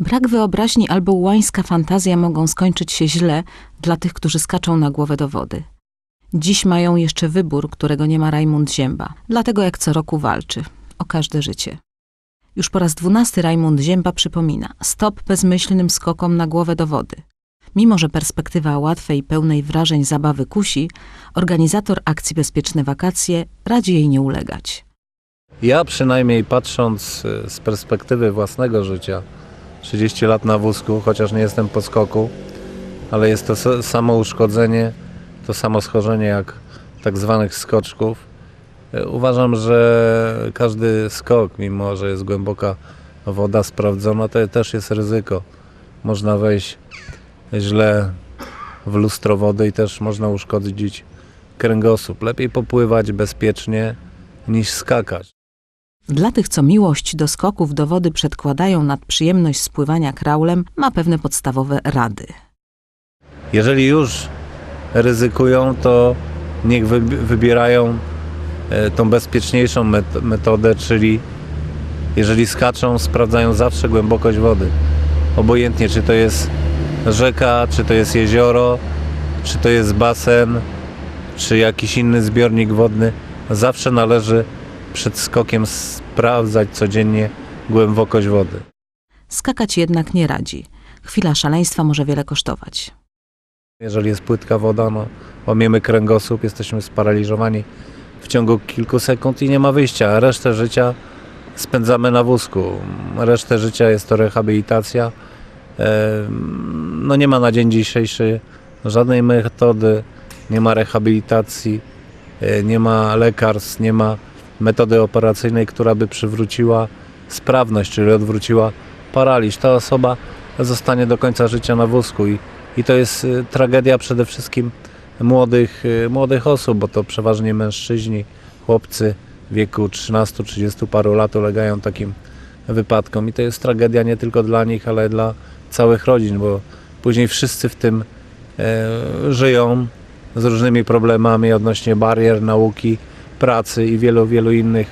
Brak wyobraźni albo łańska fantazja mogą skończyć się źle dla tych, którzy skaczą na głowę do wody. Dziś mają jeszcze wybór, którego nie ma Rajmund Zięba, dlatego jak co roku walczy o każde życie. Już po raz dwunasty Rajmund Zięba przypomina stop bezmyślnym skokom na głowę do wody. Mimo, że perspektywa łatwej, pełnej wrażeń zabawy kusi, organizator akcji Bezpieczne Wakacje radzi jej nie ulegać. Ja przynajmniej patrząc y, z perspektywy własnego życia, 30 lat na wózku, chociaż nie jestem po skoku, ale jest to samo uszkodzenie, to samo schorzenie jak tak zwanych skoczków. Y, Uważam, że każdy skok, mimo że jest głęboka woda sprawdzona, to też jest ryzyko. Można wejść źle w lustro wody i też można uszkodzić kręgosłup. Lepiej popływać bezpiecznie niż skakać. Dla tych, co miłość do skoków do wody przedkładają nad przyjemność spływania kraulem, ma pewne podstawowe rady. Jeżeli już ryzykują, to niech wy, wybierają e, tą bezpieczniejszą met, metodę, czyli jeżeli skaczą, sprawdzają zawsze głębokość wody. Obojętnie, czy to jest rzeka, czy to jest jezioro, czy to jest basen, czy jakiś inny zbiornik wodny, zawsze należy przed skokiem sprawdzać codziennie głębokość wody. Skakać jednak nie radzi. Chwila szaleństwa może wiele kosztować. Jeżeli jest płytka woda, no, łamiemy kręgosłup, jesteśmy sparaliżowani w ciągu kilku sekund i nie ma wyjścia. Resztę życia spędzamy na wózku. Resztę życia jest to rehabilitacja. No nie ma na dzień dzisiejszy żadnej metody, nie ma rehabilitacji, e, nie ma lekarstw, nie ma metody operacyjnej, która by przywróciła sprawność, czyli odwróciła paraliż. Ta osoba zostanie do końca życia na wózku i i to jest y, tragedia przede wszystkim młodych, y, młodych osób, bo to przeważnie mężczyźni, chłopcy w wieku 13-30 paru lat ulegają takim wypadkom. I to jest tragedia nie tylko dla nich, ale dla całych rodzin, bo później wszyscy w tym e, żyją z różnymi problemami odnośnie barier, nauki, pracy i wielu, wielu innych,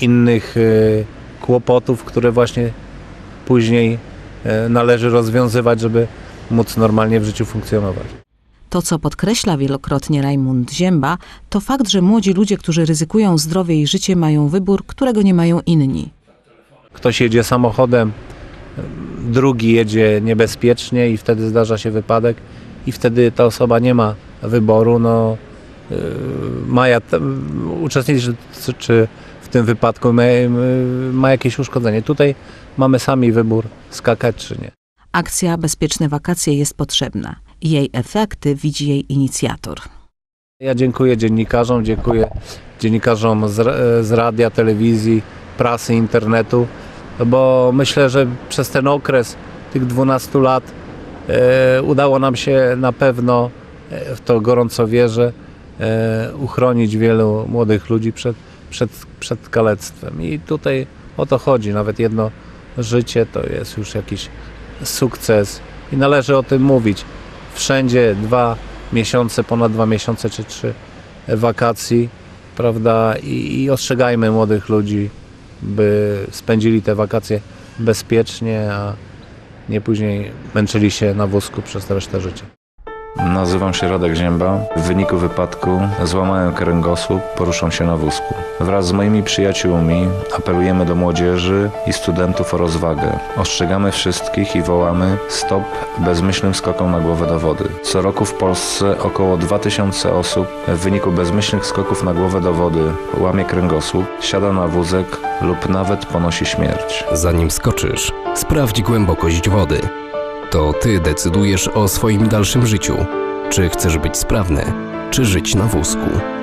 innych e, kłopotów, które właśnie później e, należy rozwiązywać, żeby móc normalnie w życiu funkcjonować. To, co podkreśla wielokrotnie Rajmund Zięba, to fakt, że młodzi ludzie, którzy ryzykują zdrowie i życie, mają wybór, którego nie mają inni. Ktoś jedzie samochodem, drugi jedzie niebezpiecznie i wtedy zdarza się wypadek i wtedy ta osoba nie ma wyboru, no ma ja, uczestniczy czy w tym wypadku ma, ma jakieś uszkodzenie. Tutaj mamy sami wybór skakać czy nie. Akcja Bezpieczne Wakacje jest potrzebna. Jej efekty widzi jej inicjator. Ja dziękuję dziennikarzom, dziękuję dziennikarzom z, z radia, telewizji, prasy, internetu, bo myślę, że przez ten okres tych 12 lat e, udało nam się na pewno, e, w to gorąco wierzę, e, uchronić wielu młodych ludzi przed, przed, przed kalectwem. I tutaj o to chodzi. Nawet jedno życie to jest już jakiś sukces i należy o tym mówić. Wszędzie dwa miesiące, ponad dwa miesiące czy trzy wakacji, prawda? I, I ostrzegajmy młodych ludzi, by spędzili te wakacje bezpiecznie, a nie później męczyli się na wózku przez resztę życia. Nazywam się Radek Zięba. W wyniku wypadku złamałem kręgosłup, poruszam się na wózku. Wraz z moimi przyjaciółmi apelujemy do młodzieży i studentów o rozwagę. Ostrzegamy wszystkich i wołamy stop bezmyślnym skokom na głowę do wody. Co roku w Polsce około 2000 osób w wyniku bezmyślnych skoków na głowę do wody łamie kręgosłup, siada na wózek lub nawet ponosi śmierć. Zanim skoczysz, sprawdź głębokość wody. To ty decydujesz o swoim dalszym życiu. Czy chcesz być sprawny, czy żyć na wózku.